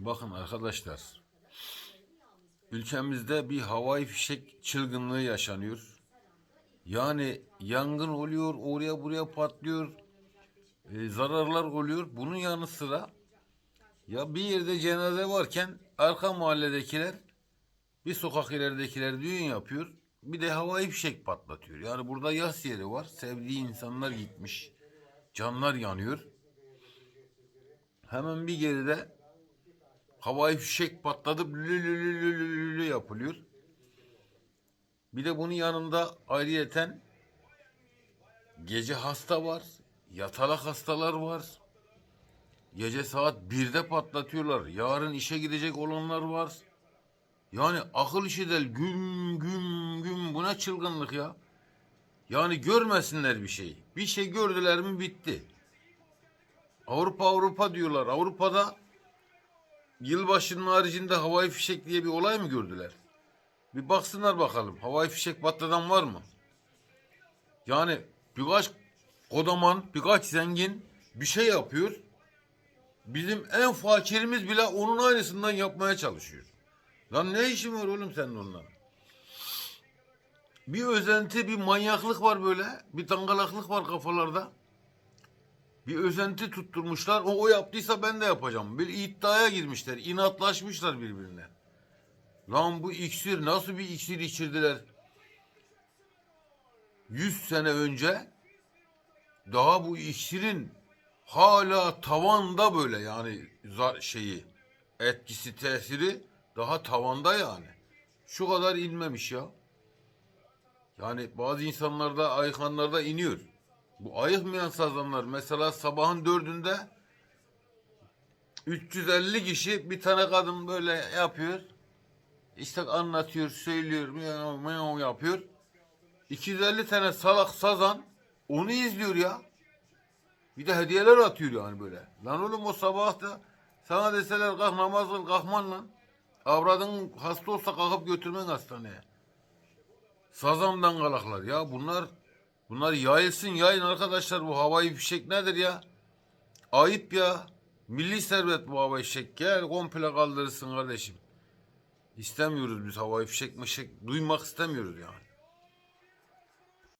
Bakın arkadaşlar. Ülkemizde bir havai fişek çılgınlığı yaşanıyor. Yani yangın oluyor, oraya buraya patlıyor. e, zararlar oluyor. Bunun yanı sıra ya bir yerde cenaze varken arka mahalledekiler bir sokak ileridekiler düğün yapıyor. Bir de havai fişek patlatıyor. Yani burada yas yeri var. Sevdiği insanlar gitmiş. Canlar yanıyor. Hemen bir geride havai fişek patladı lü lü lü lü lü lü lü yapılıyor. Bir de bunun yanında ayrıyeten gece hasta var, yatalak hastalar var. Gece saat 1'de patlatıyorlar. Yarın işe gidecek olanlar var. Yani akıl işi değil. Güm güm güm. Bu ne çılgınlık ya. Yani görmesinler bir şey. Bir şey gördüler mi bitti. Avrupa Avrupa diyorlar. Avrupa'da yılbaşının haricinde havai fişek diye bir olay mı gördüler? Bir baksınlar bakalım. Havai fişek patladan var mı? Yani birkaç kodaman, birkaç zengin bir şey yapıyor. Bizim en fakirimiz bile onun aynısından yapmaya çalışıyor. Lan ne işin var oğlum senin onunla? Bir özenti, bir manyaklık var böyle. Bir dangalaklık var kafalarda. Bir özenti tutturmuşlar. O, o yaptıysa ben de yapacağım. Bir iddiaya girmişler. inatlaşmışlar birbirine. Lan bu iksir nasıl bir iksir içirdiler? 100 sene önce daha bu iksirin hala tavanda böyle yani za- şeyi etkisi tesiri daha tavanda yani. Şu kadar inmemiş ya. Yani bazı insanlarda ayıkanlarda iniyor. Bu ayıkmayan sazanlar mesela sabahın dördünde 350 kişi bir tane kadın böyle yapıyor. İşte anlatıyor, söylüyor, miyav miyav yapıyor. 250 tane salak sazan onu izliyor ya. Bir de hediyeler atıyor yani böyle. Lan oğlum o sabah da sana deseler kalk namaz kıl kalkman lan. Avradın hasta olsa kalkıp götürmen hastaneye. Sazandan kalaklar ya bunlar bunlar yayılsın yayın arkadaşlar bu havai fişek nedir ya? Ayıp ya. Milli servet bu havai fişek. Gel komple kaldırırsın kardeşim. İstemiyoruz biz havai fişek mişek duymak istemiyoruz yani.